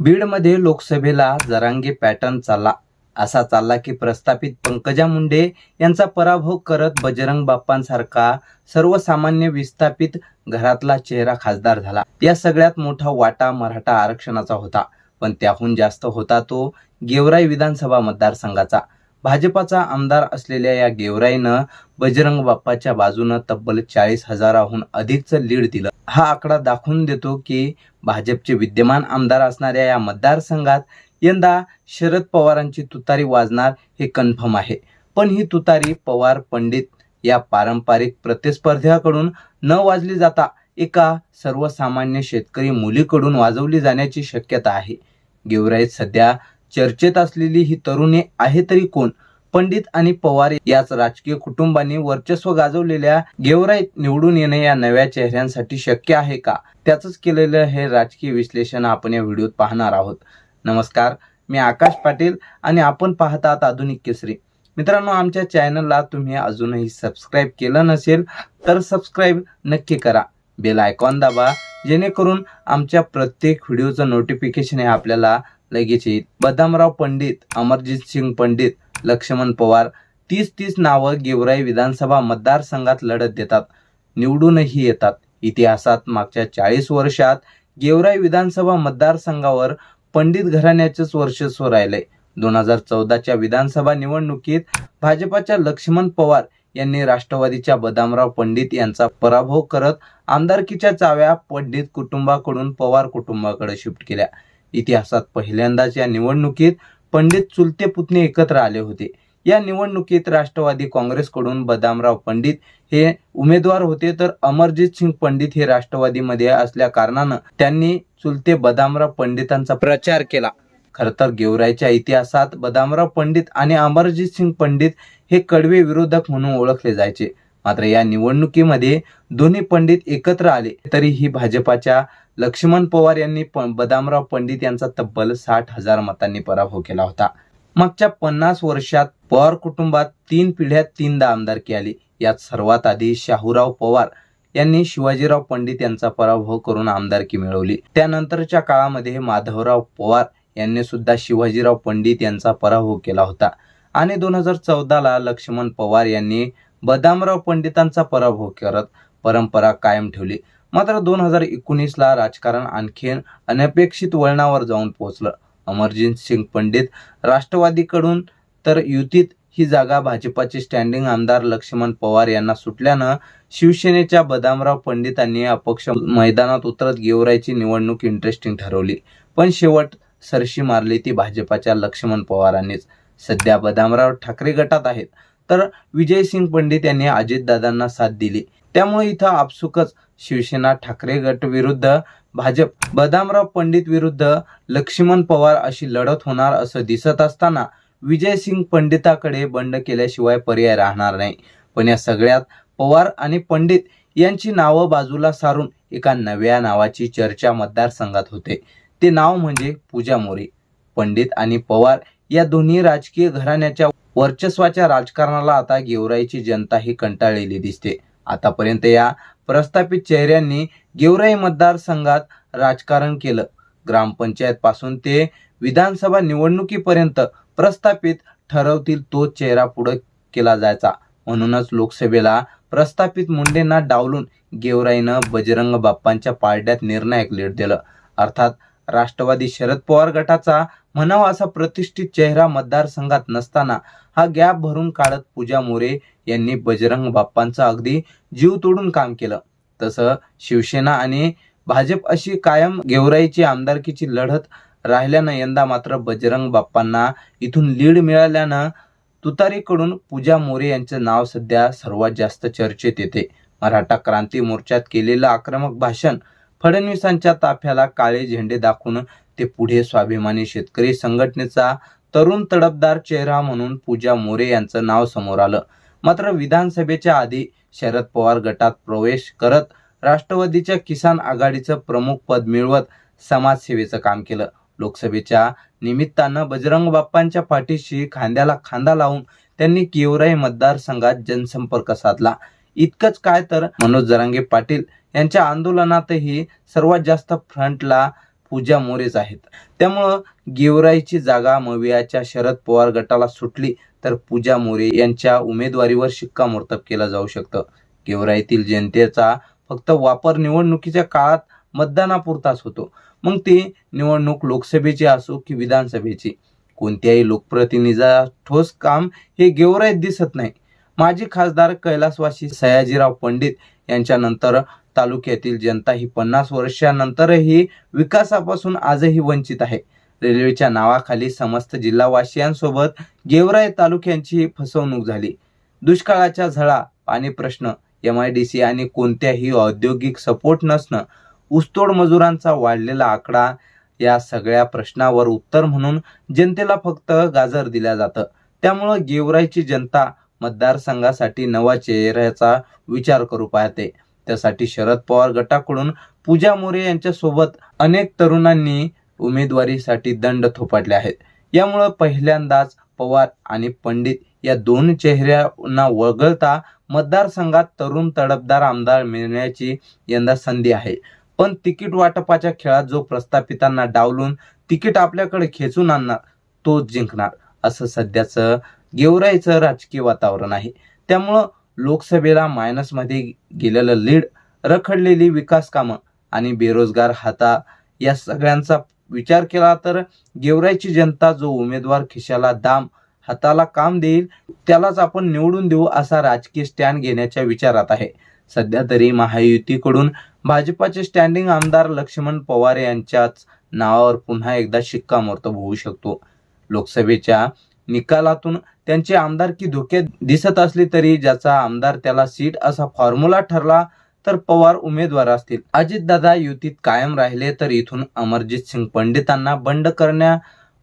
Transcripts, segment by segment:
बीडमध्ये लोकसभेला जरांगे पॅटर्न चालला. असा चालला की प्रस्थापित पंकजा मुंडे यांचा पराभव करत बजरंग बाप्पांसारखा सर्वसामान्य विस्थापित घरातला चेहरा खासदार झाला. या सगळ्यात मोठा वाटा मराठा आरक्षणाचा होता. पण त्याहून जास्त होता तो गेवराई विधानसभा मतदारसंघाचा. भाजपाचा आमदार असलेल्या या गेवराईनं बजरंग बाप्पाच्या बाजूनं तब्बल चाळीस हजाराहून अधिकचं लीड दिलं. हा आकडा दाखवून देतो की भाजपचे विद्यमान आमदार असणाऱ्या या मतदारसंघात यंदा शरद पवारांची तुतारी वाजणार हे कन्फर्म आहे. पण ही तुतारी पवार पंडित या पारंपरिक प्रतिस्पर्ध्याकडून न वाजली जाता एका सर्वसामान्य शेतकरी मुलीकडून वाजवली जाण्याची शक्यता आहे. गेवराईत सध्या चर्चेत असलेली ही तरुणी आहे तरी कोण? पंडित आणि पवार याच राजकीय कुटुंबांनी वर्चस्व गाजवलेल्या गेवराईत निवडून येणे या नव्या चेहऱ्यांसाठी शक्य आहे का? त्याच केलेलं हे राजकीय विश्लेषण आपण या व्हिडिओत पाहणार आहोत. नमस्कार मी आकाश पाटील आणि आपण पाहत आहात आधुनिक केसरी. मित्रांनो आमच्या चॅनलला तुम्ही अजूनही सबस्क्राईब केलं नसेल तर सबस्क्राईब नक्की करा. बेल आयकॉन दाबा जेणेकरून आमच्या प्रत्येक व्हिडिओचं नोटिफिकेशन हे आपल्याला लगेच. येईल बदामराव पंडित अमरजित सिंग पंडित लक्ष्मण पवार तीस तीस नावं गेवराई विधानसभा मतदारसंघात लढत देतात. निवडूनही येतात. इतिहासात मागच्या चाळीस वर्षात गेवराई विधानसभा मतदारसंघावर पंडित घराण्याचेच वर्चस्व राहिले. दोन हजार चौदाच्या विधानसभा निवडणुकीत भाजपाच्या लक्ष्मण पवार यांनी राष्ट्रवादीच्या बदामराव पंडित यांचा पराभव करत आमदारकीच्या चाव्या पंडित कुटुंबाकडून पवार कुटुंबाकडे शिफ्ट केल्या. इतिहासात पहिल्यांदाच या निवडणुकीत पंडित चुलते पुतणे एकत्र आले होते. या निवडणुकीत राष्ट्रवादी काँग्रेसकडून बदामराव पंडित हे उमेदवार होते तर अमरजित सिंग पंडित हे राष्ट्रवादीमध्ये असल्या कारणानं त्यांनी चुलते बदामराव पंडितांचा प्रचार केला. खर तर गेवराईच्या इतिहासात बदामराव पंडित आणि अमरजित सिंग पंडित हे कडवे विरोधक म्हणून ओळखले जायचे. मात्र या निवडणुकीमध्ये दोन्ही पंडित एकत्र आले. तरीही भाजपाच्या लक्ष्मण पवार यांनी प- बदामराव पंडित यांचा तब्बल साठ हजार मतांनी पराभव केला होता. मागच्या पन्नास वर्षात पवार कुटुंबात तीन पिढ्यात तीनदा आमदारकी आली. यात सर्वात आधी शाहूराव पवार यांनी शिवाजीराव पंडित यांचा पराभव करून आमदारकी मिळवली. त्यानंतरच्या काळामध्ये माधवराव पवार यांनी सुद्धा शिवाजीराव पंडित यांचा पराभव केला होता. आणि दोन हजार चौदाला लक्ष्मण पवार यांनी बदामराव पंडितांचा पराभव करत परंपरा कायम ठेवली. मात्र दोन हजार एकोणीसला राजकारण आणखीन अनपेक्षित वळणावर जाऊन पोहोचलं. अमरजित सिंग पंडित राष्ट्रवादीकडून तर युतीत ही जागा भाजपाचे स्टँडिंग आमदार लक्ष्मण पवार यांना सुटल्यानं शिवसेनेच्या बदामराव पंडितांनी अपक्ष मैदानात उतरत गेवरायची निवडणूक इंटरेस्टिंग ठरवली. पण शेवट सरशी मारली ती भाजपाच्या लक्ष्मण पवारांनीच. सध्या बदामराव ठाकरे गटात आहेत. तर विजयसिंग पंडित यांनी अजितदादांना साथ दिली. त्यामुळे इथं आपसुकच शिवसेना ठाकरे गट विरुद्ध भाजप बदामराव पंडित विरुद्ध लक्ष्मण पवार अशी लढत होणार असं दिसत असताना विजयसिंग पंडिताकडे बंड केल्याशिवाय पर्याय राहणार नाही. पण या सगळ्यात पवार आणि पंडित यांची नावं बाजूला सारून एका नव्या नावाची चर्चा मतदारसंघात होते. ते नाव म्हणजे पूजा मोरे. पंडित आणि पवार या दोन्ही राजकीय घराण्याच्या वर्चस्वाच्या राजकारणाला आता गेवराईची जनता ही कंटाळलेली दिसते. आतापर्यंत या प्रस्थापित चेहऱ्यांनी गेवराई मतदारसंघात राजकारण केलं. ग्रामपंचायत पासून ते विधानसभा निवडणुकीपर्यंत प्रस्थापित ठरवतील तो चेहरा पुढे केला जायचा. म्हणूनच लोकसभेला प्रस्थापित मुंडेंना डावलून गेवराईनं बजरंग बाप्पांच्या पारड्यात निर्णायक लीड दिलं. अर्थात राष्ट्रवादी शरद पवार गटाचा म्हणावा असा प्रतिष्ठित चेहरा मतदारसंघात नसताना हा गॅप भरून काढत पूजा मोरे यांनी बजरंग बाप्पांचं अगदी जीव तोडून काम केलं. तसं शिवसेना आणि भाजप अशी कायम गेवराईची आमदारकीची लढत राहिल्यानं यंदा मात्र बजरंग बाप्पांना इथून लीड मिळाल्यानं तुतारीकडून पूजा मोरे यांचं नाव सध्या सर्वात जास्त चर्चेत येते. मराठा क्रांती मोर्चात केलेलं आक्रमक भाषण फडणवीसांच्या ताफ्याला काळे झेंडे दाखवून ते पुढे स्वाभिमानी शेतकरी संघटनेचा तरुण तडपदार चेहरा म्हणून पूजा मोरे यांचं नाव समोर आलं. मात्र विधानसभेच्या आधी शरद पवार गटात प्रवेश करत राष्ट्रवादीच्या किसान आघाडीचं प्रमुख पद मिळवत समाजसेवेचं काम केलं. लोकसभेच्या निमित्तानं बजरंग बाप्पांच्या पाठीशी खांद्याला खांदा लावून त्यांनी केवराई मतदारसंघात जनसंपर्क साधला. इतकंच काय तर मनोज जरांगे पाटील यांच्या आंदोलनातही सर्वात जास्त फ्रंटला पूजा मोरेच आहेत. त्यामुळं गेवराईची जागा मवियाच्या शरद पवार गटाला सुटली तर पूजा मोरे यांच्या उमेदवारीवर शिक्कामोर्तब केला जाऊ शकतं. गेवराईतील जनतेचा फक्त वापर निवडणुकीच्या काळात मतदानापुरताच होतो. मग ती निवडणूक लोकसभेची असो की विधानसभेची. कोणत्याही लोकप्रतिनिधीचा ठोस काम हे गेवराईत दिसत नाही. माजी खासदार कैलासवासी सयाजीराव पंडित यांच्यानंतर तालुक्यातील जनता ही पन्नास वर्षानंतरही विकासापासून आजही वंचित आहे. रेल्वेच्या नावाखाली समस्त जिल्हावासियांसोबत गेवराई तालुक्यांची फसवणूक झाली. दुष्काळाच्या झळा पाणी प्रश्न एम आय डी सी आणि कोणत्याही औद्योगिक सपोर्ट नसणं ऊसतोड मजुरांचा वाढलेला आकडा या सगळ्या प्रश्नावर उत्तर म्हणून जनतेला फक्त गाजर दिल्या जातं. त्यामुळं गेवराईची जनता मतदारसंघासाठी नवा चेहऱ्याचा विचार करू पाहते. त्यासाठी शरद पवार गटाकडून पूजा मोरे यांच्यासोबत अनेक तरुणांनी उमेदवारीसाठी दंड थोपटले आहेत. यामुळं पहिल्यांदाच पवार आणि पंडित या दोन चेहऱ्यांना वगळता मतदारसंघात तरुण तडफदार आमदार मिळण्याची यंदा संधी आहे. पण तिकीट वाटपाच्या खेळात जो प्रस्थापितांना डावलून तिकीट आपल्याकडे खेचून आणणार तोच जिंकणार. असं सध्याचं गेवराईचं राजकीय वातावरण आहे. त्यामुळं लोकसभेला मायनसमध्ये गेलेलं लीड रखडलेली विकास कामं आणि बेरोजगार हाता या सगळ्यांचा विचार केला तर गेवराईची जनता जो उमेदवार खिशाला दाम हाताला काम देईल त्यालाच आपण निवडून देऊ असा राजकीय स्टँड घेण्याच्या विचारात आहे. सध्या तरी महायुतीकडून भाजपाचे स्टँडिंग आमदार लक्ष्मण पवार यांच्याच नावावर पुन्हा एकदा शिक्कामोर्तब होऊ शकतो. लोकसभेच्या निकालातून त्यांची आमदारकी धोक्यात दिसत असली तरी ज्याचा आमदार त्याला सीट असा फॉर्म्युला ठरला तर पवार उमेदवार असतील. अजितदादा युतीत कायम राहिले तर इथून अमरजित सिंग पंडितांना बंड करण्या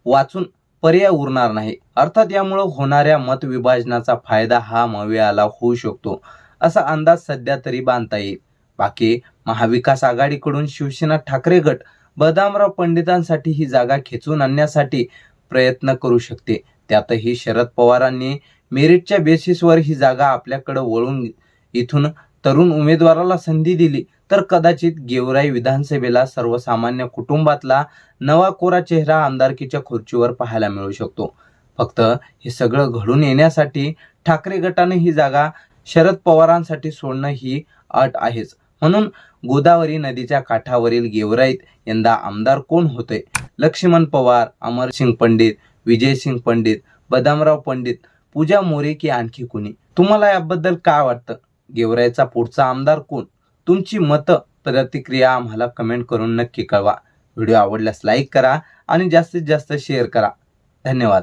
वाचून पर्याय उरणार नाही. अर्थात यामुळे होणाऱ्या मत विभाजनाचा फायदा हा मवियाला होऊ शकतो असा अंदाज सध्या तरी बांधता येईल. बाकी महाविकास आघाडीकडून शिवसेना ठाकरे गट बदामराव पंडितांसाठी ही जागा खेचून आणण्यासाठी प्रयत्न करू शकते. त्यातही शरद पवारांनी मेरिटच्या बेसिसवर ही जागा आपल्याकडे वळून इथून तरुण उमेदवाराला संधी दिली. तर कदाचित गेवराई विधानसभेला सर्वसामान्य कुटुंबातला नवा कोरा चेहरा आमदारकीच्या खुर्चीवर पाहायला मिळू शकतो. फक्त हे सगळं घडून येण्यासाठी ठाकरे गटाने ही जागा शरद पवारांसाठी सोडणं ही अट आहेच. म्हणून गोदावरी नदीच्या काठावरील गेवराईत यंदा आमदार कोण होते? लक्ष्मण पवार अमरसिंग पंडित विजयसिंग पंडित बदामराव पंडित पूजा मोरे की आणखी कुणी? तुम्हाला याबद्दल काय वाटतं? गेवराईचा पुढचा आमदार कोण? तुमची मतं प्रतिक्रिया आम्हाला कमेंट करून नक्की कळवा. व्हिडिओ आवडल्यास लाईक करा आणि जास्तीत जास्त शेअर करा. धन्यवाद.